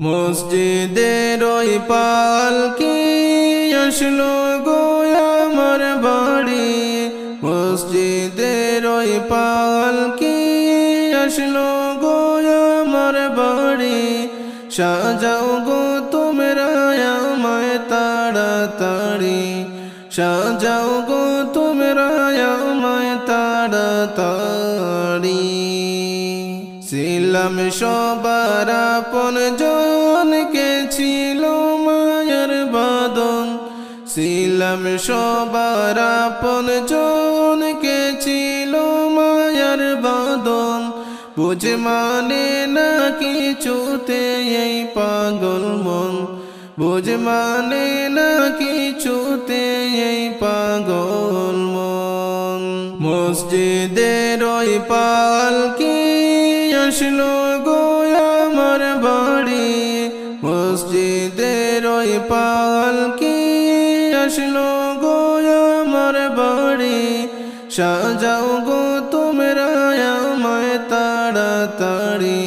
মসজিদের ওই পালকি আসলো গো আমার বাড়ি? মসজিদের ওই পালকি আসলো গো আমার বাড়ি? সাজাও গো তোমরা আমায় তাড়াতাড়ি। সাজাও গো ছিলাম সবার আপন জনকে ছিল মায়ের বাদন? ছিলাম সবার আপন জনকে ছিল মায়ের বাদন? বুঝ মানে না কিছুতে এই পাগল মন? বুঝ মানে না কিছুতে এই পাগল মন? মসজিদের ওই পালকি আসলো গো আমার বাড়ি। মসজিদের ওই পালকি আসলো গো আমার বাড়ি। সাজাও গো তোমরা আমায় তাড়াতাড়ি।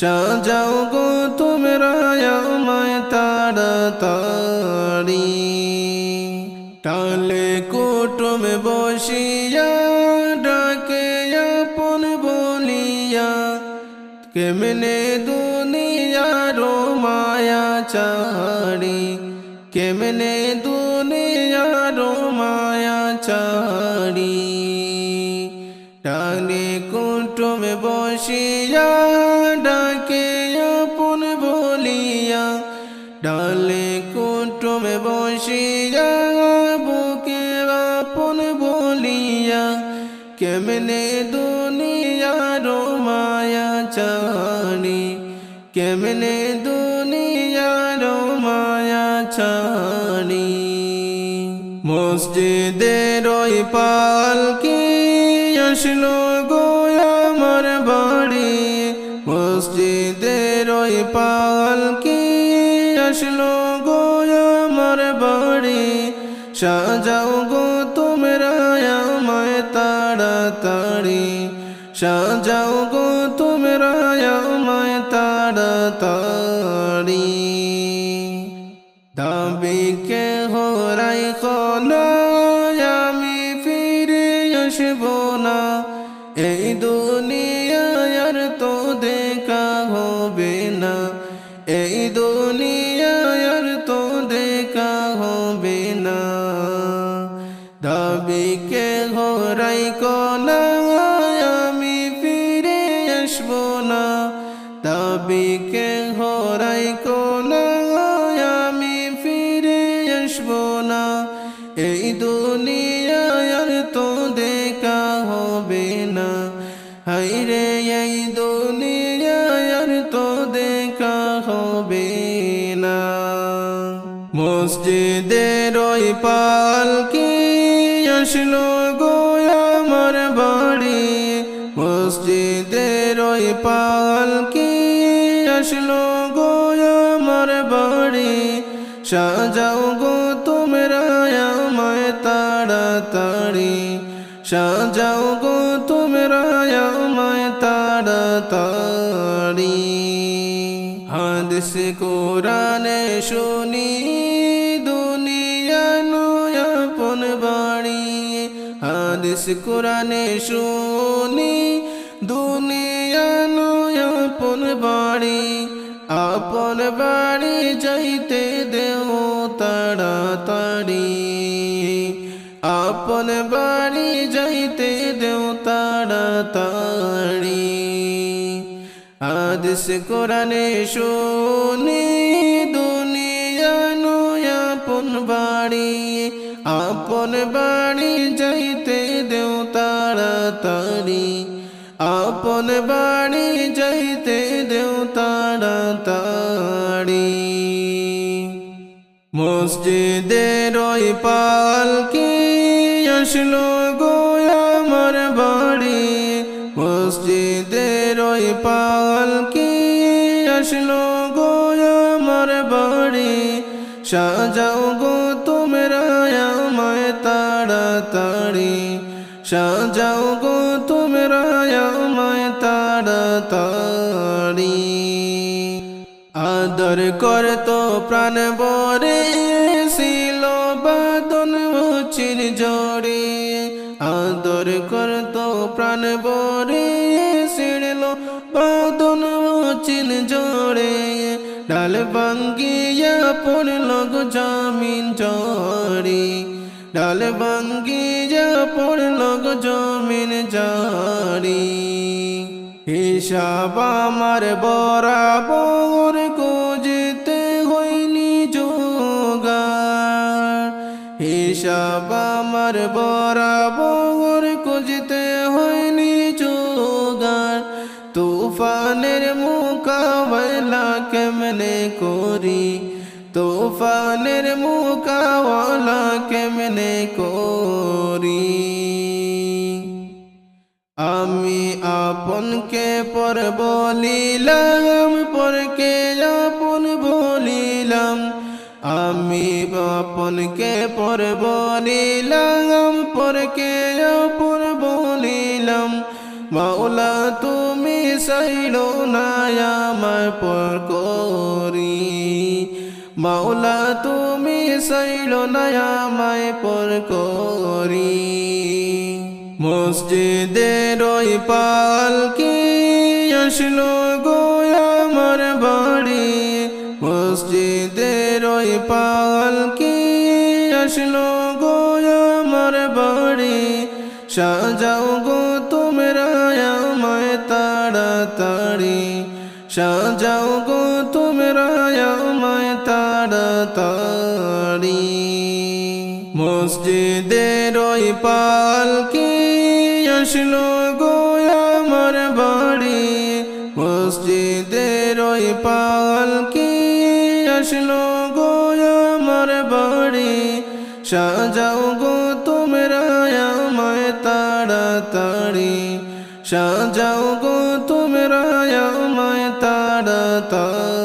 সাজাও গো তোমরা আমায় তাড়াতাড়ি। টালে কুটুম বসিয়া কেমনে দুনিয়ার মায়া চাড়ি কেমনে দুনিয়ার মায়া চাড়ি টানে কুটুম বসিয়া ডাকে আপন বলিয়া ডালে কুটুম বসিয়া বুকে আপন বলিয়া কেমনে দুনিয়ার কেমনে দুনিয়ার মায়া ছাড়ি? মসজিদের ওই পালকি আসলো গো আমার বাড়ি? মসজিদের ওই পালকি আসলো গো আমার বাড়ি? সাজাও গো তোমরা আমায় তাড়াতাড়ি। সাজাও গো তোমরা না, এই দুনিয়ার তো দেখা হবে না। দাবিকে হরাই কোনা আমি ফিরে আসব না। দাবিকে হরাই কোনা আমি ফিরে আসব না। এই দুনিয়ার তো দেখা হবে না। হাইরে এই দুনিয়ার মসজিদের ওই পালকি আসলো গো আমার বাড়ি? মসজিদের ওই পালকি আসলো গো আমার বাড়ি? সাজাও গো তোমরা আমায় তাড়াতাড়ি। সাজাও গো তোমরা আমায় তাড়াতাড়ি। হাদিস কোরআনে শুনি হাদিস কোরআনে শুনি, দুনিয়া নয়াপন বাড়ি, আপন বাড়ি যাইতে দেও তাড়াতাড়ি। আপন বাড়ি যাইতে দেও তাড়াতাড়ি। আদিস কোরআনে শুনি, দুনিয়া নয়াপন বাড়ি, আপন বাড়ি যাইতে তাড়াতাড়ি আপন বাড়ি যাইতে দেও তাড়াতাড়ি মসজিদের ওই পালকি আসলো গো আমার বাড়ি? মসজিদের ওই পালকি আসলো গো আমার বাড়ি? সাজাও গো তোমরা আমায় তাড়াতাড়ি। সাজাও গো তোমরা আমায় তাড়াতাড়ি। আদ আদর করতো প্রাণ বরে ছিল বাদন চির জড়ে আদর করতো প্রাণ বরে ছিড়ল বাদন চিন জড়ে ডাল ভাঙ্গিয়া পড়ল জামিন জড়ে ডাল ভাঙ্গিয়া পড়ল গো জমিন জড়ে হিসাব আমার বরাবর খুঁজতে হয়নি যোগার হিসাব আমার বরাবর খুঁজতে হয়নি যোগার তুফানের মোকাবেলা কেমনে করি? তুফানের মোকাবেলা কেমনে করি? আমি আপনকে পর বলিলাম, পরকে আপন বলিলাম। আমি আপনকে পর বলিলাম, পরকে আপন বলিলাম। মাওলা, তুমি সাইল না আমার পর করি। মাওলা, তুমি সাইল না আমায় পর করি। মসজিদের ওই পালকি আসলো গো আমার বাড়ি। মসজিদের ওই পালকি আসলো গো আমার বাড়ি। সাজাও গো তোমরা আমায় তাড়াতাড়ি। সাজাও গো তাড়াতাড়ি। মসজিদের ওই পালকি আসলো গো আমার বাড়ি? মসজিদের ওই পালকি আসলো গো আমার বাড়ি? সাজাও গো তোমরা আমায় তাড়াতাড়ি। সাজাও গো তোমরা আমায় তাড়াতাড়ি।